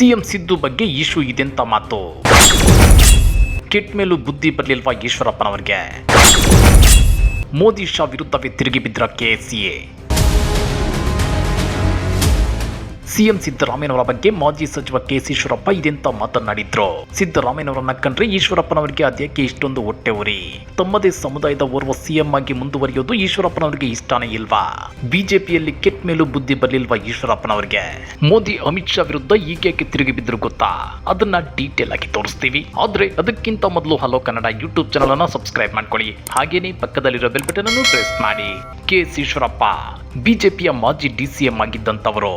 CM Siddu ಬಗ್ಗೆ issue ಇದೆಂತ ಮಾತು. ಕೆಟ್ಟ ಮೇಲೂ ಬುದ್ಧಿ ಬರಲಿಲ್ವಾ ಈಶ್ವರಪ್ಪನವರಿಗೆ? ಮೋದಿ ಶಾ ವಿರುದ್ಧವೇ ತಿರುಗಿ ಬಿದ್ರ ಕೆಎಸ್ಸಿಎ ಸಿಎಂ ಸಿದ್ದರಾಮಯ್ಯನವರ ಬಗ್ಗೆ ಮಾಜಿ ಸಚಿವ ಕೆಸಿ ಈಶ್ವರಪ್ಪ ಇದೆಂತ ಮಾತನಾಡಿದ್ರು. ಸಿದ್ದರಾಮಯ್ಯನವರನ್ನ ಕಂಡ್ರೆ ಈಶ್ವರಪ್ಪನವರಿಗೆ ಅದ್ಯಾಕೆ ಇಷ್ಟೊಂದು ಹೊಟ್ಟೆ ಉರಿ? ತಮ್ಮದೇ ಸಮುದಾಯದ ಓರ್ವ ಸಿಎಂ ಆಗಿ ಮುಂದುವರಿಯೋದು ಈಶ್ವರಪ್ಪನವರಿಗೆ ಇಷ್ಟಾನೇ ಇಲ್ವಾ? ಬಿಜೆಪಿಯಲ್ಲಿ ಕೆಟ್ಟ ಮೇಲೂ ಬುದ್ಧಿ ಬರಲಿಲ್ವಾ ಈಶ್ವರಪ್ಪನವರಿಗೆ? ಮೋದಿ, ಅಮಿತ್ ಶಾ ವಿರುದ್ಧ ಈಗೇಕೆ ತಿರುಗಿ ಬಿದ್ರು ಗೊತ್ತಾ? ಅದನ್ನ ಡೀಟೇಲ್ ಆಗಿ ತೋರಿಸ್ತೀವಿ. ಆದ್ರೆ ಅದಕ್ಕಿಂತ ಮೊದಲು ಹಲೋ ಕನ್ನಡ ಯೂಟ್ಯೂಬ್ ಚಾನಲ್ ಅನ್ನ ಸಬ್ಸ್ಕ್ರೈಬ್ ಮಾಡ್ಕೊಳ್ಳಿ. ಹಾಗೇನೇ ಪಕ್ಕದಲ್ಲಿರೋ ಬೆಲ್ ಬಟನ್ ಅನ್ನು ಪ್ರೆಸ್ ಮಾಡಿ. ಕೆ ಎಸ್ ಈಶ್ವರಪ್ಪ ಬಿಜೆಪಿಯ ಮಾಜಿ ಡಿಸಿಎಂ ಆಗಿದ್ದಂತವರು.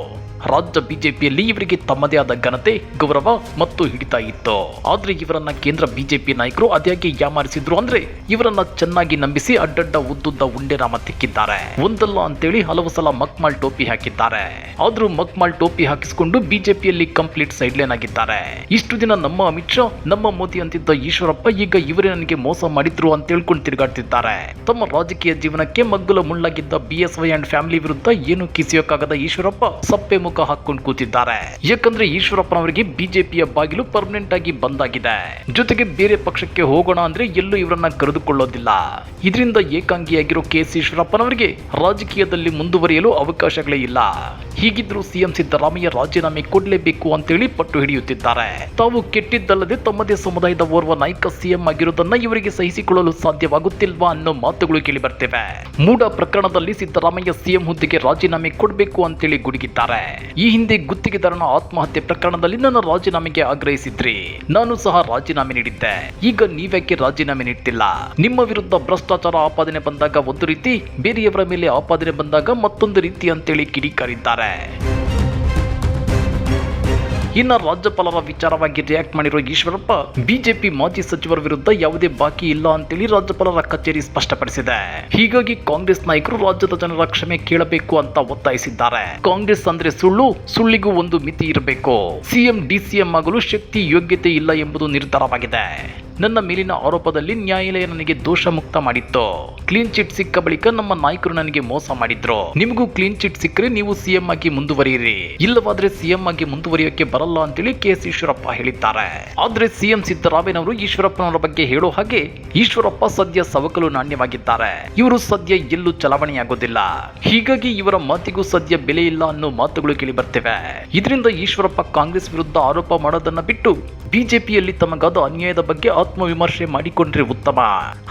ರಾಜ್ಯ ಬಿಜೆಪಿಯಲ್ಲಿ ಇವರಿಗೆ ತಮ್ಮದೇ ಆದ ಘನತೆ, ಗೌರವ ಮತ್ತು ಹಿಡಿತ ಇತ್ತು. ಆದ್ರೆ ಇವರನ್ನ ಕೇಂದ್ರ ಬಿಜೆಪಿ ನಾಯಕರು ಅದ್ಯಾಕೆ ಯಾಮಾರಿಸಿದ್ರು ಅಂದ್ರೆ ಇವರನ್ನ ಚೆನ್ನಾಗಿ ನಂಬಿಸಿ ಅಡ್ಡಡ್ಡ ಉದ್ದುದ್ದ ಉಂಡೆನಾಮ ತಿಕ್ಕಿದ್ದಾರೆ. ಒಂದಲ್ಲ ಅಂತೇಳಿ ಹಲವು ಸಲ ಮಕ್ಮಾಲ್ ಟೋಪಿ ಹಾಕಿದ್ದಾರೆ. ಆದ್ರೂ ಮಕ್ಮಾಲ್ ಟೋಪಿ ಹಾಕಿಸಿಕೊಂಡು ಬಿಜೆಪಿಯಲ್ಲಿ ಕಂಪ್ಲೀಟ್ ಸೈಡ್ಲೈನ್ ಆಗಿದ್ದಾರೆ. ಇಷ್ಟು ದಿನ ನಮ್ಮ ಅಮಿತ್ ಶಾ, ನಮ್ಮ ಮೋದಿ ಅಂತಿದ್ದ ಈಶ್ವರಪ್ಪ ಈಗ ಇವರೇ ನನಗೆ ಮೋಸ ಮಾಡಿದ್ರು ಅಂತ ಹೇಳ್ಕೊಂಡು ತಿರುಗಾಡ್ತಿದ್ದಾರೆ. ತಮ್ಮ ರಾಜಕೀಯ ಜೀವನಕ್ಕೆ ಮಗ್ಗುಲ ಮುಳ್ಳಾಗಿದ್ದ ಬಿಎಸ್ವೈ ಅಂಡ್ ಫ್ಯಾಮಿಲಿ ವಿರುದ್ಧ ಏನು ಕಿಸಿಯೋಕ್ಕಾಗದ ಈಶ್ವರಪ್ಪ? ಸಪ್ಪೆ ಹಾಕೊಂಡು ಕೂತಿದ್ದಾರೆ. ಯಾಕಂದ್ರೆ ಈಶ್ವರಪ್ಪನವರಿಗೆ ಬಿಜೆಪಿಯ ಬಾಗಿಲು ಪರ್ಮನೆಂಟ್ ಆಗಿ ಬಂದಾಗಿದೆ. ಜೊತೆಗೆ ಬೇರೆ ಪಕ್ಷಕ್ಕೆ ಹೋಗೋಣ ಅಂದ್ರೆ ಎಲ್ಲೂ ಇವರನ್ನ ಕರೆದುಕೊಳ್ಳೋದಿಲ್ಲ. ಇದರಿಂದ ಏಕಾಂಗಿಯಾಗಿರೋ ಕೆ ಎಸ್ ಈಶ್ವರಪ್ಪನವರಿಗೆ ರಾಜಕೀಯದಲ್ಲಿ ಮುಂದುವರಿಯಲು ಅವಕಾಶಗಳೇ ಇಲ್ಲ. ಹೀಗಿದ್ರು ಸಿಎಂ ಸಿದ್ದರಾಮಯ್ಯ ರಾಜೀನಾಮೆ ಕೊಡಲೇಬೇಕು ಅಂತೇಳಿ ಪಟ್ಟು ಹಿಡಿಯುತ್ತಿದ್ದಾರೆ. ತಾವು ಕೆಟ್ಟಿದ್ದಲ್ಲದೆ ತಮ್ಮದೇ ಸಮುದಾಯದ ಓರ್ವ ನಾಯಕ ಸಿಎಂ ಆಗಿರುವುದನ್ನ ಇವರಿಗೆ ಸಹಿಸಿಕೊಳ್ಳಲು ಸಾಧ್ಯವಾಗುತ್ತಿಲ್ವಾ ಅನ್ನೋ ಮಾತುಗಳು ಕೇಳಿ ಬರ್ತಿವೆ ಮೂಡ ಪ್ರಕರಣದಲ್ಲಿ ಸಿದ್ದರಾಮಯ್ಯ ಸಿಎಂ ಹುದ್ದೆಗೆ ರಾಜೀನಾಮೆ ಕೊಡಬೇಕು ಅಂತೇಳಿ ಗುಡುಗಿದ್ದಾರೆ. ಈ ಹಿಂದೆ ಗುತ್ತಿಗೆದಾರನ ಆತ್ಮಹತ್ಯೆ ಪ್ರಕರಣದಲ್ಲಿ ನನ್ನ ರಾಜೀನಾಮೆಗೆ ಆಗ್ರಹಿಸಿದ್ರಿ. ನಾನು ಸಹ ರಾಜೀನಾಮೆ ನೀಡಿದ್ದೆ. ಈಗ ನೀವ್ಯಾಕೆ ರಾಜೀನಾಮೆ ನೀಡ್ತಿಲ್ಲ? ನಿಮ್ಮ ವಿರುದ್ಧ ಭ್ರಷ್ಟಾಚಾರ ಆಪಾದನೆ ಬಂದಾಗ ಒಂದು ರೀತಿ, ಬೇರೆಯವರ ಮೇಲೆ ಆಪಾದನೆ ಬಂದಾಗ ಮತ್ತೊಂದು ರೀತಿ ಅಂತೇಳಿ ಕಿಡಿಕಾರಿದ್ದಾರೆ. ಇನ್ನ ರಾಜ್ಯಪಾಲರ ವಿಚಾರವಾಗಿ ರಿಯಾಕ್ಟ್ ಮಾಡಿರುವ ಈಶ್ವರಪ್ಪ, ಬಿಜೆಪಿ ಮಾಜಿ ಸಚಿವರ ವಿರುದ್ಧ ಯಾವುದೇ ಬಾಕಿ ಇಲ್ಲ ಅಂತೇಳಿ ರಾಜ್ಯಪಾಲರ ಕಚೇರಿ ಸ್ಪಷ್ಟಪಡಿಸಿದೆ. ಹೀಗಾಗಿ ಕಾಂಗ್ರೆಸ್ ನಾಯಕರು ರಾಜ್ಯದ ಜನರ ಕ್ಷಮೆ ಕೇಳಬೇಕು ಅಂತ ಒತ್ತಾಯಿಸಿದ್ದಾರೆ. ಕಾಂಗ್ರೆಸ್ ಅಂದ್ರೆ ಸುಳ್ಳು, ಸುಳ್ಳಿಗೂ ಒಂದು ಮಿತಿ ಇರಬೇಕು. ಸಿಎಂ, ಡಿಸಿಎಂ ಆಗಲು ಶಕ್ತಿ ಯೋಗ್ಯತೆ ಇಲ್ಲ ಎಂಬುದು ನಿರ್ಧಾರವಾಗಿದೆ. ನನ್ನ ಮೇಲಿನ ಆರೋಪದಲ್ಲಿ ನ್ಯಾಯಾಲಯ ನನಗೆ ದೋಷ ಮುಕ್ತ ಮಾಡಿತ್ತು. ಕ್ಲೀನ್ ಚಿಟ್ ಸಿಕ್ಕ ಬಳಿಕ ನಮ್ಮ ನಾಯಕರು ನನಗೆ ಮೋಸ ಮಾಡಿದ್ರು. ನಿಮಗೂ ಕ್ಲೀನ್ ಚಿಟ್ ಸಿಕ್ಕರೆ ನೀವು ಸಿಎಂ ಆಗಿ ಮುಂದುವರಿಯಿರಿ. ಇಲ್ಲವಾದ್ರೆ ಸಿಎಂ ಆಗಿ ಮುಂದುವರಿಯೋಕೆ ಬರಲ್ಲ ಅಂತೇಳಿ ಕೆ ಎಸ್ ಈಶ್ವರಪ್ಪ ಹೇಳಿದ್ದಾರೆ. ಆದ್ರೆ ಸಿಎಂ ಸಿದ್ದರಾಮಯ್ಯನವರು ಈಶ್ವರಪ್ಪನವರ ಬಗ್ಗೆ ಹೇಳೋ ಹಾಗೆ ಈಶ್ವರಪ್ಪ ಸದ್ಯ ಸವಕಲು ನಾಣ್ಯವಾಗಿದ್ದಾರೆ. ಇವರು ಸದ್ಯ ಎಲ್ಲೂ ಚಲಾವಣೆಯಾಗೋದಿಲ್ಲ. ಹೀಗಾಗಿ ಇವರ ಮಾತಿಗೂ ಸದ್ಯ ಬೆಲೆ ಇಲ್ಲ ಅನ್ನೋ ಮಾತುಗಳು ಕೇಳಿ ಬರ್ತಿವೆ. ಇದರಿಂದ ಈಶ್ವರಪ್ಪ ಕಾಂಗ್ರೆಸ್ ವಿರುದ್ಧ ಆರೋಪ ಮಾಡೋದನ್ನ ಬಿಟ್ಟು ಬಿಜೆಪಿಯಲ್ಲಿ ತಮಗಾದ ಅನ್ಯಾಯದ ಬಗ್ಗೆ ಆತ್ಮವಿಮರ್ಶೆ ಮಾಡಿಕೊಂಡ್ರೆ ಉತ್ತಮ.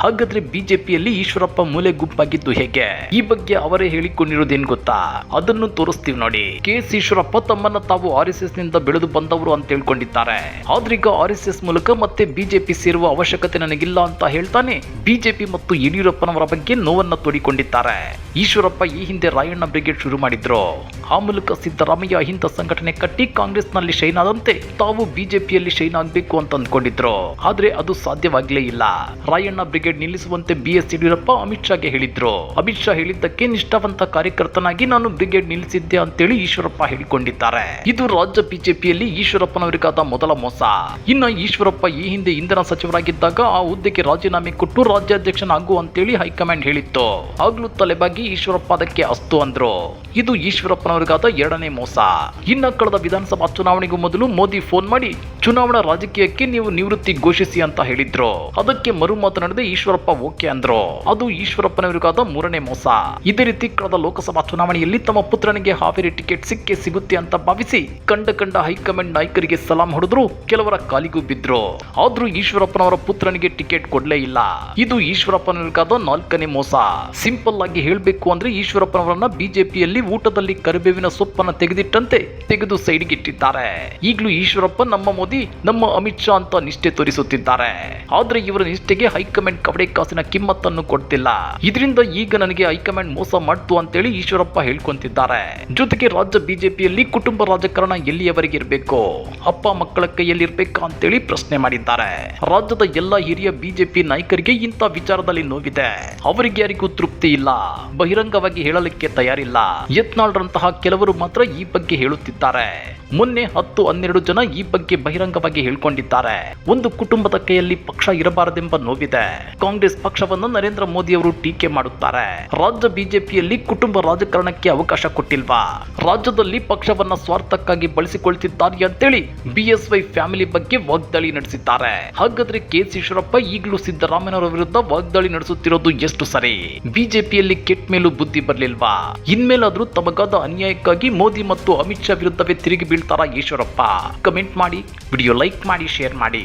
ಹಾಗಾದ್ರೆ ಬಿಜೆಪಿಯಲ್ಲಿ ಈಶ್ವರಪ್ಪ ಮೂಲೆ ಗುಂಪಾಗಿದ್ದು ಹೇಗೆ? ಈ ಬಗ್ಗೆ ಅವರೇ ಹೇಳಿಕೊಂಡಿರೋದೇನ್ ಗೊತ್ತಾ? ಅದನ್ನು ತೋರಿಸ್ತೀವಿ ನೋಡಿ. ಕೆ ಎಸ್ ಈಶ್ವರಪ್ಪ ತಮ್ಮನ್ನ ತಾವು ಆರ್ ಎಸ್ ಎಸ್ನಿಂದ ಬೆಳೆದು ಬಂದವರು ಅಂತ ಹೇಳ್ಕೊಂಡಿದ್ದಾರೆ. ಆದ್ರೀಗ ಆರ್ ಎಸ್ ಎಸ್ ಮೂಲಕ ಮತ್ತೆ ಬಿಜೆಪಿ ಸೇರುವ ಅವಶ್ಯಕತೆ ನನಗಿಲ್ಲ ಅಂತ ಹೇಳ್ತಾನೆ ಬಿಜೆಪಿ ಮತ್ತು ಯಡಿಯೂರಪ್ಪನವರ ಬಗ್ಗೆ ನೋವನ್ನ ತೋಡಿಕೊಂಡಿದ್ದಾರೆ. ಈಶ್ವರಪ್ಪ ಈ ಹಿಂದೆ ರಾಯಣ್ಣ ಬ್ರಿಗೇಡ್ ಶುರು ಮಾಡಿದ್ರು. ಆ ಮೂಲಕ ಸಿದ್ದರಾಮಯ್ಯ ಅಹಿಂದ ಸಂಘಟನೆ ಕಟ್ಟಿ ಕಾಂಗ್ರೆಸ್ನಲ್ಲಿ ಶೈನ್ ಆದಂತೆ ತಾವು ಬಿಜೆಪಿಯಲ್ಲಿ ಶೈನ್ ಆಗಬೇಕು ಅಂತ ಅಂದ್ಕೊಂಡಿದ್ರು. ಆದ್ರೆ ಅದು ಸಾಧ್ಯವಾಗಲೇ ಇಲ್ಲ. ರಾಯಣ್ಣ ಬ್ರಿಗೇಡ್ ನಿಲ್ಲಿಸುವಂತೆ ಬಿ ಎಸ್ ಯಡಿಯೂರಪ್ಪ ಅಮಿತ್ ಶಾಗೆ ಹೇಳಿದ್ರು. ಅಮಿತ್ ಶಾ ಹೇಳಿದ್ದಕ್ಕೆ ನಿಷ್ಠಾವಂತ ಕಾರ್ಯಕರ್ತನಾಗಿ ನಾನು ಬ್ರಿಗೇಡ್ ನಿಲ್ಲಿಸಿದ್ದೆ ಅಂತೇಳಿ ಈಶ್ವರಪ್ಪ ಹೇಳಿಕೊಂಡಿದ್ದಾರೆ. ಇದು ರಾಜ್ಯ ಬಿಜೆಪಿಯಲ್ಲಿ ಈಶ್ವರಪ್ಪನವರಿಗಾದ ಮೊದಲ ಮೋಸ. ಇನ್ನು ಈಶ್ವರಪ್ಪ ಈ ಹಿಂದೆ ಇಂಧನ ಸಚಿವರಾಗಿದ್ದಾಗ ಆ ಹುದ್ದೆಗೆ ರಾಜೀನಾಮೆ ಕೊಟ್ಟು ರಾಜ್ಯಾಧ್ಯಕ್ಷನಾಗು ಅಂತೇಳಿ ಹೈಕಮಾಂಡ್ ಹೇಳಿತ್ತು. ಆಗ್ಲೂ ತಲೆಬಾಗಿ ಈಶ್ವರಪ್ಪ ಅದಕ್ಕೆ ಅಸ್ತು ಅಂದ್ರು. ಇದು ಈಶ್ವರಪ್ಪನವರಿಗಾದ ಎರಡನೇ ಮೋಸ. ಇನ್ನ ಕಳೆದ ವಿಧಾನಸಭಾ ಚುನಾವಣೆಗೂ ಮೊದಲು ಮೋದಿ ಫೋನ್ ಮಾಡಿ, ಚುನಾವಣಾ ರಾಜಕೀಯಕ್ಕೆ ನೀವು ನಿವೃತ್ತಿ ಘೋಷಿಸಿ ಅಂತ ಹೇಳಿದ್ರು? ಅದಕ್ಕೆ ಮರು ಮಾತನಾಡದೆ ಈಶ್ವರಪ್ಪ ಓಕೆ ಅಂದ್ರು? ಅದು ಈಶ್ವರಪ್ಪನವರಿಗಾದ ಮೂರನೇ ಮೋಸ. ಇದೇ ರೀತಿ ಕಳೆದ ಲೋಕಸಭಾ ಚುನಾವಣೆಯಲ್ಲಿ ತಮ್ಮ ಪುತ್ರನಿಗೆ ಹಾವೇರಿ ಟಿಕೆಟ್ ಸಿಕ್ಕೇ ಸಿಗುತ್ತೆ ಅಂತ ಭಾವಿಸಿ ಕಂಡ ಕಂಡ ಹೈಕಮಾಂಡ್ ನಾಯಕರಿಗೆ ಸಲಾಂ ಹೊಡೆದ್ರು ಕೆಲವರ ಕಾಲಿಗೂ ಬಿದ್ರು ಆದ್ರೂ ಈಶ್ವರಪ್ಪನವರ ಪುತ್ರನಿಗೆ ಟಿಕೆಟ್ ಕೊಡ್ಲೇ ಇಲ್ಲ. ಇದು ಈಶ್ವರಪ್ಪನವರಿಗಾದ ನಾಲ್ಕನೇ ಮೋಸ. ಸಿಂಪಲ್ ಆಗಿ ಹೇಳ್ಬೇಕು ಅಂದ್ರೆ ಈಶ್ವರಪ್ಪನವರನ್ನ ಬಿಜೆಪಿಯಲ್ಲಿ ಊಟದಲ್ಲಿ ಕರಿಬೇವಿನ ಸೊಪ್ಪನ್ನ ತೆಗೆದಿಟ್ಟಂತೆ ತೆಗೆದು ಸೈಡ್ಗಿಟ್ಟಿದ್ದಾರೆ. ಈಗಲೂ ಈಶ್ವರಪ್ಪ, ನಮ್ಮ ಮೋದಿ, ನಮ್ಮ ಅಮಿತ್ ಶಾ ಅಂತ ನಿಷ್ಠೆ ತೋರಿಸುತ್ತಿದ್ದಾರೆ. ಆದ್ರೆ ಇವರ ನಿಷ್ಠೆಗೆ ಹೈಕಮಾಂಡ್ ಕವಡೆ ಕಾಸಿನ ಕಿಮ್ಮತ್ತನ್ನು ಕೊಡ್ತಿಲ್ಲ. ಇದರಿಂದ ಈಗ ನನಗೆ ಹೈಕಮಾಂಡ್ ಮೋಸ ಮಾಡ್ತು ಅಂತೇಳಿ ಈಶ್ವರಪ್ಪ ಹೇಳ್ಕೊಂತಿದ್ದಾರೆ. ಜೊತೆಗೆ ರಾಜ್ಯ ಬಿಜೆಪಿಯಲ್ಲಿ ಕುಟುಂಬ ರಾಜಕಾರಣ ಎಲ್ಲಿಯವರೆಗೆ ಇರಬೇಕು? ಅಪ್ಪ ಮಕ್ಕಳ ಕೈಯಲ್ಲಿ ಇರಬೇಕಾ ಅಂತೇಳಿ ಪ್ರಶ್ನೆ ಮಾಡಿದ್ದಾರೆ. ರಾಜ್ಯದ ಎಲ್ಲ ಹಿರಿಯ ಬಿಜೆಪಿ ನಾಯಕರಿಗೆ ಇಂಥ ವಿಚಾರದಲ್ಲಿ ನೋವಿದೆ. ಅವರಿಗೆ ಯಾರಿಗೂ ತೃಪ್ತಿ ಇಲ್ಲ. ಬಹಿರಂಗವಾಗಿ ಹೇಳಲಿಕ್ಕೆ ತಯಾರಿಲ್ಲ. ಯತ್ನಾಳ್ರಂತಹ ಕೆಲವರು ಮಾತ್ರ ಈ ಬಗ್ಗೆ ಹೇಳುತ್ತಿದ್ದಾರೆ. ಮೊನ್ನೆ ಹತ್ತು ಹನ್ನೆರಡು ಜನ ಈ ಬಗ್ಗೆ ಬಹಿರಂಗವಾಗಿ ಹೇಳ್ಕೊಂಡಿದ್ದಾರೆ. ಒಂದು ಕುಟುಂಬದ ಕೈಯಲ್ಲಿ ಪಕ್ಷ ಇರಬಾರದೆಂಬ ನೋವಿದೆ. ಕಾಂಗ್ರೆಸ್ ಪಕ್ಷವನ್ನು ನರೇಂದ್ರ ಮೋದಿ ಅವರು ಟೀಕೆ ಮಾಡುತ್ತಾರೆ. ರಾಜ್ಯ ಬಿಜೆಪಿಯಲ್ಲಿ ಕುಟುಂಬ ರಾಜಕಾರಣಕ್ಕೆ ಅವಕಾಶ ಕೊಟ್ಟಿಲ್ವಾ? ರಾಜ್ಯದಲ್ಲಿ ಪಕ್ಷವನ್ನ ಸ್ವಾರ್ಥಕ್ಕಾಗಿ ಬಳಸಿಕೊಳ್ತಿದ್ದಾರೆ ಅಂತೇಳಿ ಬಿಎಸ್ವೈ ಫ್ಯಾಮಿಲಿ ಬಗ್ಗೆ ವಾಗ್ದಾಳಿ ನಡೆಸಿದ್ದಾರೆ. ಹಾಗಾದ್ರೆ ಕೆ ಎಸ್ ಈಶ್ವರಪ್ಪ ಈಗಲೂ ಸಿದ್ದರಾಮಯ್ಯನವರ ವಿರುದ್ಧ ವಾಗ್ದಾಳಿ ನಡೆಸುತ್ತಿರೋದು ಎಷ್ಟು ಸರಿ? ಬಿಜೆಪಿಯಲ್ಲಿ ಕೆಟ್ಟ ಮೇಲೂ ಬುದ್ಧಿ ಬರಲಿಲ್ವಾ? ಇನ್ಮೇಲಾದ್ರೂ ತಮಗಾದ ಅನ್ಯಾಯಕ್ಕಾಗಿ ಮೋದಿ ಮತ್ತು ಅಮಿತ್ ಶಾ ವಿರುದ್ಧವೇ ತಿರುಗಿ ಬೀಳ್ತಾರಾ ಈಶ್ವರಪ್ಪ? ಕಮೆಂಟ್ ಮಾಡಿ, ವಿಡಿಯೋ ಲೈಕ್ ಮಾಡಿ, ಶೇರ್ ಮಾಡಿ.